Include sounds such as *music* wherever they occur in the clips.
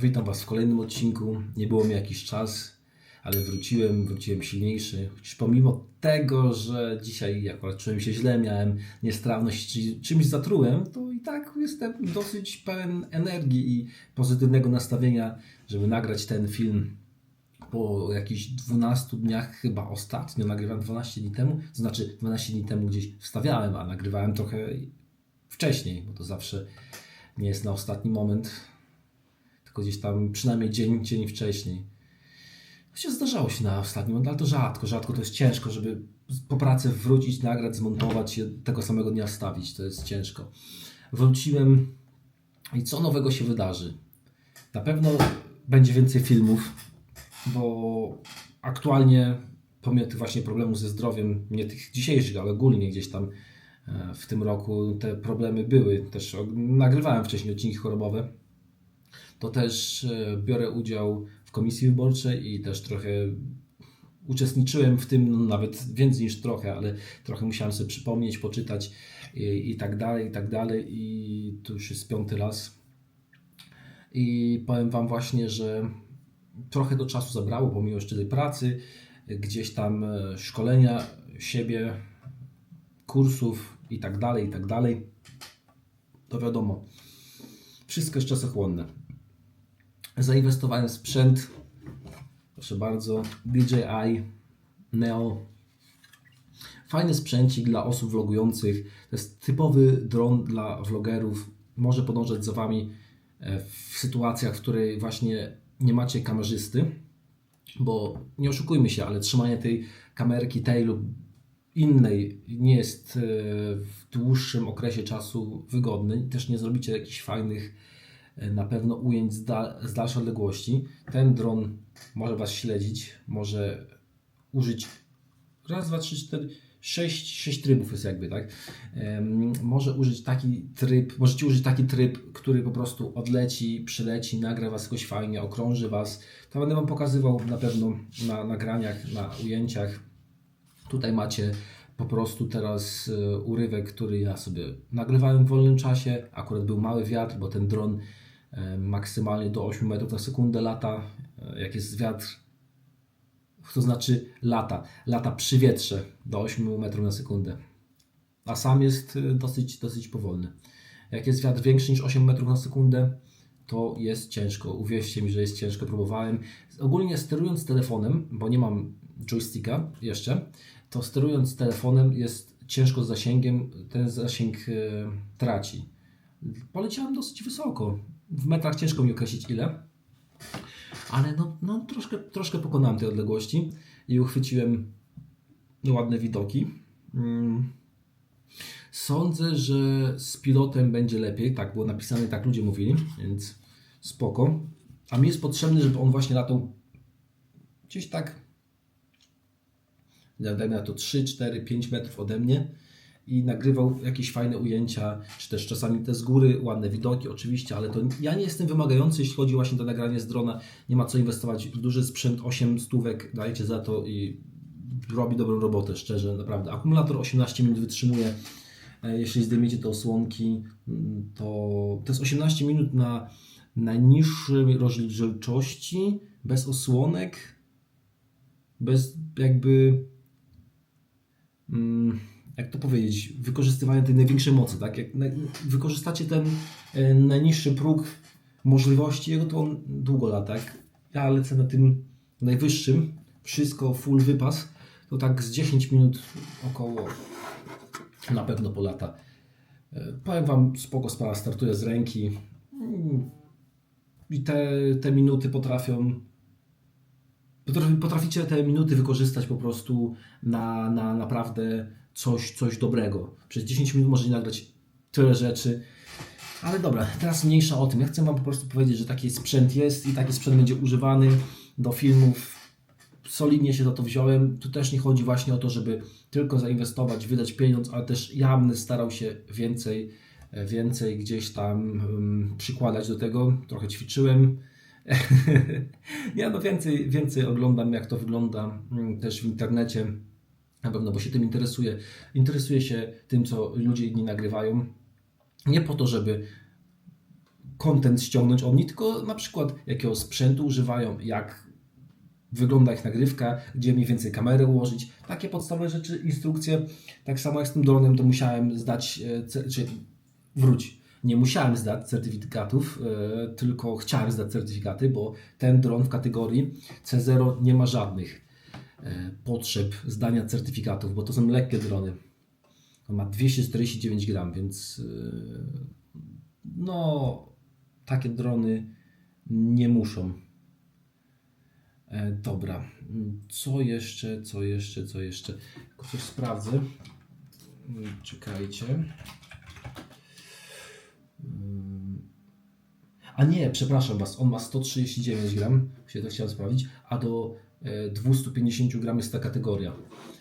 Witam Was w kolejnym odcinku. Nie było mnie jakiś czas, ale wróciłem, wróciłem silniejszy. Chociaż pomimo tego, że dzisiaj akurat czułem się źle, miałem niestrawność, czy czymś zatrułem, to i tak jestem dosyć pełen energii i pozytywnego nastawienia, żeby nagrać ten film po jakichś 12 dniach, chyba ostatnio nagrywałem 12 dni temu, to znaczy 12 dni temu gdzieś wstawiałem, a nagrywałem trochę wcześniej, bo to zawsze nie jest na ostatni moment, tylko gdzieś tam przynajmniej dzień, dzień wcześniej. To się zdarzało się na ostatnim ale to rzadko, rzadko to jest ciężko, żeby po pracy wrócić, nagrać, zmontować i tego samego dnia wstawić, to jest ciężko. Wróciłem i co nowego się wydarzy? Na pewno będzie więcej filmów, bo aktualnie pomimo tych właśnie problemów ze zdrowiem, nie tych dzisiejszych, ale ogólnie gdzieś tam e, w tym roku te problemy były. Też nagrywałem wcześniej odcinki chorobowe. To też e, biorę udział w komisji wyborczej i też trochę uczestniczyłem w tym, no nawet więcej niż trochę, ale trochę musiałem sobie przypomnieć, poczytać i, i tak dalej, i tak dalej. I to już jest piąty raz. I powiem Wam właśnie, że trochę to czasu zabrało, pomimo jeszcze tej pracy, gdzieś tam e, szkolenia siebie, kursów i tak dalej, i tak dalej. To wiadomo, wszystko jest czasochłonne. Zainwestowałem w sprzęt, proszę bardzo, DJI Neo. Fajny sprzęcik dla osób vlogujących. To jest typowy dron dla vlogerów. Może podążać za Wami e, w sytuacjach, w której właśnie nie macie kamerzysty, bo nie oszukujmy się, ale trzymanie tej kamerki tej lub innej nie jest e, w dłuższym okresie czasu wygodny. Też nie zrobicie jakichś fajnych na pewno ujęć z, dal, z dalszej odległości. Ten dron może Was śledzić, może użyć raz, dwa, trzy, cztery, sześć, sześć trybów jest jakby, tak? Em, może użyć taki tryb, możecie użyć taki tryb, który po prostu odleci, przyleci, nagra Was jakoś fajnie, okrąży Was. To będę Wam pokazywał na pewno na nagraniach, na ujęciach. Tutaj macie po prostu teraz e, urywek, który ja sobie nagrywałem w wolnym czasie. Akurat był mały wiatr, bo ten dron e, maksymalnie do 8 metrów na sekundę lata. E, Jak jest wiatr, to znaczy lata, lata przy wietrze do 8 metrów na sekundę. A sam jest e, dosyć, dosyć powolny. Jak jest wiatr większy niż 8 metrów na sekundę, to jest ciężko. Uwierzcie mi, że jest ciężko. Próbowałem. Ogólnie sterując telefonem, bo nie mam joysticka jeszcze, to sterując telefonem jest ciężko z zasięgiem. Ten zasięg e, traci. Poleciałem dosyć wysoko. W metrach ciężko mi określić ile. Ale no, no troszkę, troszkę pokonałem tej odległości i uchwyciłem ładne widoki. Mm. Sądzę, że z pilotem będzie lepiej. Tak było napisane, tak ludzie mówili, więc spoko. A mi jest potrzebny, żeby on właśnie latał gdzieś tak, dajmy na to 3, 4, 5 metrów ode mnie i nagrywał jakieś fajne ujęcia, czy też czasami te z góry, ładne widoki oczywiście, ale to ja nie jestem wymagający, jeśli chodzi właśnie o nagranie z drona. Nie ma co inwestować w duży sprzęt, 8 stówek dajecie za to i robi dobrą robotę, szczerze, naprawdę. Akumulator 18 minut wytrzymuje. E, Jeśli zdejmiecie te osłonki, mm, to to jest 18 minut na najniższej rozdzielczości, bez osłonek, bez jakby mm, jak to powiedzieć, wykorzystywania tej największej mocy, tak? Jak wykorzystacie ten e, najniższy próg możliwości jego, to on długo lata. Jak ja lecę na tym najwyższym, wszystko full wypas, to tak z 10 minut około na pewno po lata. E, Powiem Wam, spoko sprawa, startuję z ręki i te, te minuty potrafią potrafi- potraficie te minuty wykorzystać po prostu na, na naprawdę coś, coś dobrego. Przez 10 minut możecie nagrać tyle rzeczy. Ale dobra, teraz mniejsza o tym. Ja chcę Wam po prostu powiedzieć, że taki sprzęt jest i taki sprzęt będzie używany do filmów. Solidnie się za to wziąłem. Tu też nie chodzi właśnie o to, żeby tylko zainwestować, wydać pieniądz, ale też ja będę starał się więcej, więcej gdzieś tam um, przykładać do tego. Trochę ćwiczyłem. *laughs* ja no więcej, więcej oglądam, jak to wygląda też w internecie. Na pewno, bo się tym interesuję. Interesuję się tym, co ludzie inni nagrywają. Nie po to, żeby content ściągnąć od nich, tylko na przykład jakiego sprzętu używają, jak wygląda ich nagrywka, gdzie mniej więcej kamerę ułożyć. Takie podstawowe rzeczy, instrukcje. Tak samo jak z tym dronem, to musiałem zdać, e, czy wróć. Nie musiałem zdać certyfikatów, e, tylko chciałem zdać certyfikaty, bo ten dron w kategorii C0 nie ma żadnych potrzeb zdania certyfikatów, bo to są lekkie drony. On ma 249 gram, więc e, no takie drony nie muszą. E, dobra, co jeszcze, co jeszcze, co jeszcze? Coś sprawdzę. Czekajcie. A nie, przepraszam Was, on ma 139 gram, się to chciałem sprawdzić, a do e, 250 gram jest ta kategoria.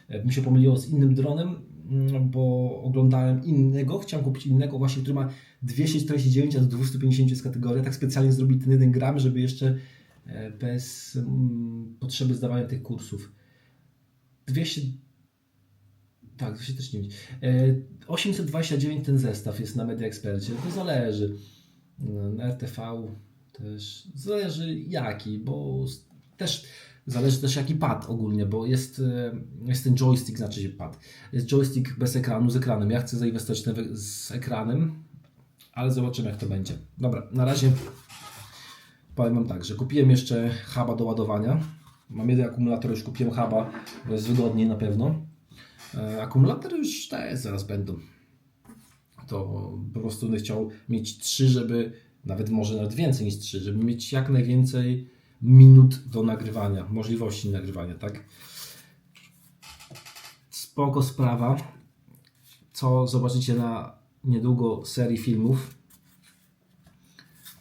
E, Mi się pomyliło z innym dronem, mm, bo oglądałem innego, chciałem kupić innego właśnie, który ma 249, a do 250 jest kategoria. Tak specjalnie zrobić ten 1 gram, żeby jeszcze e, bez mm, potrzeby zdawania tych kursów. 200 tak, 249. E, 829 ten zestaw jest na Media Expercie. To zależy. No, Na RTV też zależy jaki, bo też zależy też jaki pad ogólnie, bo jest, e, jest ten joystick, znaczy się pad. Jest joystick bez ekranu, z ekranem. Ja chcę zainwestować z ekranem, ale zobaczymy jak to będzie. Dobra, na razie powiem Wam tak, że kupiłem jeszcze huba do ładowania. Mam jeden akumulator, już kupiłem huba, bo jest wygodniej na pewno. E, Akumulatory już te zaraz będą. To po prostu będę chciał mieć trzy, żeby nawet może nawet więcej niż trzy, żeby mieć jak najwięcej minut do nagrywania, możliwości nagrywania, tak? Spoko sprawa, co zobaczycie na niedługo serii filmów.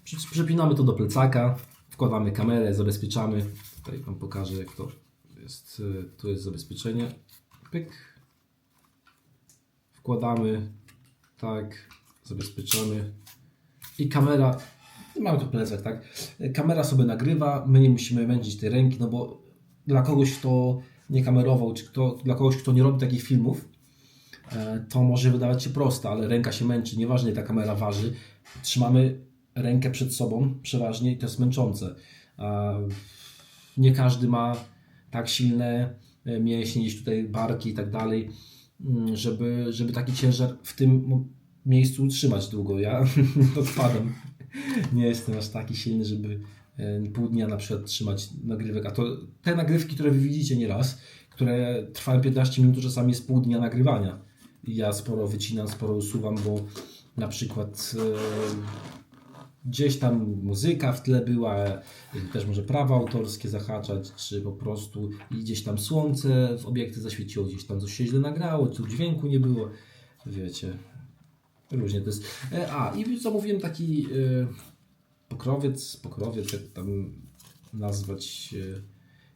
Przy- Przypinamy to do plecaka, wkładamy kamerę, zabezpieczamy. Tutaj Wam pokażę jak to jest. y, Tu jest zabezpieczenie. Pyk. Wkładamy, tak, zabezpieczamy. I kamera, mamy tu plecak, tak? Kamera sobie nagrywa, my nie musimy męczyć tej ręki, no bo dla kogoś, kto nie kamerował, czy kto, dla kogoś, kto nie robi takich filmów, e, to może wydawać się proste, ale ręka się męczy, nieważne ta kamera waży. Trzymamy rękę przed sobą przeważnie i to jest męczące. A Nie każdy ma tak silne e, mięśnie, gdzieś tutaj barki i tak dalej, mm, żeby, żeby taki ciężar w tym miejscu utrzymać długo. Ja *laughs* odpadam. *laughs* Nie jestem aż taki silny, żeby e, pół dnia na przykład trzymać nagrywek. A to te nagrywki, które wy widzicie nieraz, które trwają 15 minut, czasami jest pół dnia nagrywania. Ja sporo wycinam, sporo usuwam, bo na przykład e, gdzieś tam muzyka w tle była, też może prawa autorskie zahaczać, czy po prostu gdzieś tam słońce w obiekty zaświeciło, gdzieś tam coś się źle nagrało, tu dźwięku nie było, wiecie, różnie to jest. E, A, i zamówiłem taki e, pokrowiec, pokrowiec, jak tam nazwać, e,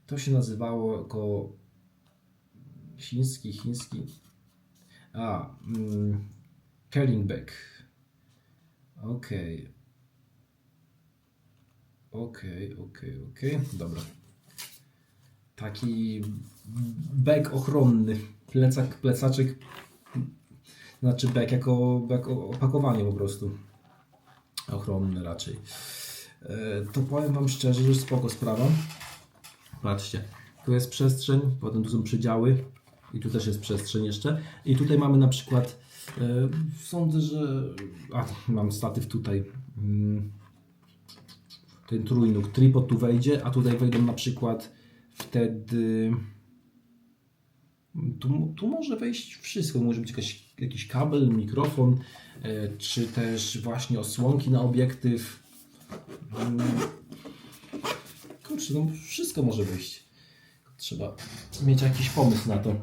to się nazywało jako chiński, chiński, a, mm, Kellingbeck. Okej. Okej, okej, okej. Dobra. Taki bek ochronny. Plecak, plecaczek. Znaczy bek jako, jako opakowanie po prostu. Ochronny raczej. E, To powiem Wam szczerze, że spoko sprawa. Patrzcie, tu jest przestrzeń, potem tu są przedziały i tu też jest przestrzeń jeszcze. I tutaj mamy na przykład, e, sądzę, że, a mam statyw tutaj, Mm, ten trójnóg, tripod tu wejdzie, a tutaj wejdą na przykład wtedy, tu, tu może wejść wszystko, może być jakaś, jakiś kabel, mikrofon, e, czy też właśnie osłonki na obiektyw. Mm, Kurczę, no wszystko może wyjść. Trzeba mieć jakiś pomysł na to.